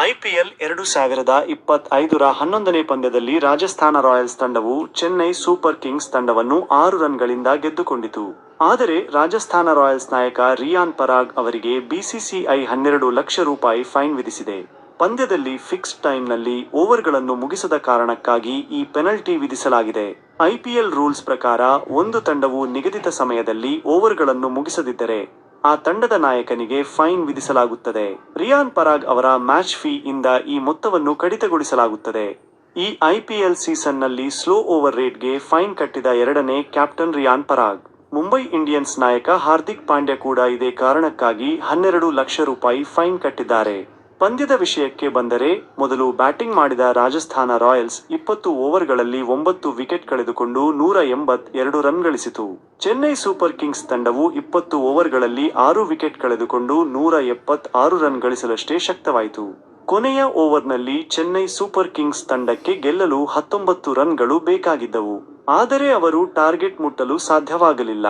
IPL ಎರಡು ಸಾವಿರದ ಇಪ್ಪತ್ತೈದರ ಹನ್ನೊಂದನೇ ಪಂದ್ಯದಲ್ಲಿ ರಾಜಸ್ಥಾನ ರಾಯಲ್ಸ್ ತಂಡವು ಚೆನ್ನೈ ಸೂಪರ್ ಕಿಂಗ್ಸ್ ತಂಡವನ್ನು ಆರು ರನ್ಗಳಿಂದ ಗೆದ್ದುಕೊಂಡಿತು. ಆದರೆ ರಾಜಸ್ಥಾನ ರಾಯಲ್ಸ್ ನಾಯಕ ರಿಯಾನ್ ಪರಾಗ್ ಅವರಿಗೆ ಬಿಸಿಸಿಐ ಹನ್ನೆರಡು ಲಕ್ಷ ರೂಪಾಯಿ ಫೈನ್ ವಿಧಿಸಿದೆ. ಪಂದ್ಯದಲ್ಲಿ ಫಿಕ್ಸ್ ಟೈಮ್ನಲ್ಲಿ ಓವರ್ಗಳನ್ನು ಮುಗಿಸದ ಕಾರಣಕ್ಕಾಗಿ ಈ ಪೆನಲ್ಟಿ ವಿಧಿಸಲಾಗಿದೆ. ಐಪಿಎಲ್ ರೂಲ್ಸ್ ಪ್ರಕಾರ ಒಂದು ತಂಡವು ನಿಗದಿತ ಸಮಯದಲ್ಲಿ ಓವರ್ಗಳನ್ನು ಮುಗಿಸದಿದ್ದರೆ ಆ ತಂಡದ ನಾಯಕನಿಗೆ ಫೈನ್ ವಿಧಿಸಲಾಗುತ್ತದೆ. ರಿಯಾನ್ ಪರಾಗ್ ಅವರ ಮ್ಯಾಚ್ ಫೀ ಇಂದ ಈ ಮೊತ್ತವನ್ನು ಕಡಿತಗೊಳಿಸಲಾಗುತ್ತದೆ. ಈ ಐಪಿಎಲ್ ಸೀಸನ್ನಲ್ಲಿ ಸ್ಲೋ ಓವರ್ ರೇಟ್ಗೆ ಫೈನ್ ಕಟ್ಟಿದ ಎರಡನೇ ಕ್ಯಾಪ್ಟನ್ ರಿಯಾನ್ ಪರಾಗ್. ಮುಂಬೈ ಇಂಡಿಯನ್ಸ್ ನಾಯಕ ಹಾರ್ದಿಕ್ ಪಾಂಡ್ಯ ಕೂಡ ಇದೇ ಕಾರಣಕ್ಕಾಗಿ ಹನ್ನೆರಡು ಲಕ್ಷ ರೂಪಾಯಿ ಫೈನ್ ಕಟ್ಟಿದ್ದಾರೆ. ಪಂದ್ಯದ ವಿಷಯಕ್ಕೆ ಬಂದರೆ ಮೊದಲು ಬ್ಯಾಟಿಂಗ್ ಮಾಡಿದ ರಾಜಸ್ಥಾನ ರಾಯಲ್ಸ್ ಇಪ್ಪತ್ತು ಓವರ್ಗಳಲ್ಲಿ ಒಂಬತ್ತು ವಿಕೆಟ್ ಕಳೆದುಕೊಂಡು ನೂರ ಎಂಬತ್ ಎರಡು ರನ್ ಗಳಿಸಿತು. ಚೆನ್ನೈ ಸೂಪರ್ ಕಿಂಗ್ಸ್ ತಂಡವು ಇಪ್ಪತ್ತು ಓವರ್ಗಳಲ್ಲಿ ಆರು ವಿಕೆಟ್ ಕಳೆದುಕೊಂಡು ನೂರ ಎಪ್ಪತ್ ಆರು ರನ್ ಗಳಿಸಲಷ್ಟೇ ಶಕ್ತವಾಯಿತು. ಕೊನೆಯ ಓವರ್ನಲ್ಲಿ ಚೆನ್ನೈ ಸೂಪರ್ ಕಿಂಗ್ಸ್ ತಂಡಕ್ಕೆ ಗೆಲ್ಲಲು ಹತ್ತೊಂಬತ್ತು ರನ್ಗಳು ಬೇಕಾಗಿದ್ದವು. ಆದರೆ ಅವರು ಟಾರ್ಗೆಟ್ ಮುಟ್ಟಲು ಸಾಧ್ಯವಾಗಲಿಲ್ಲ.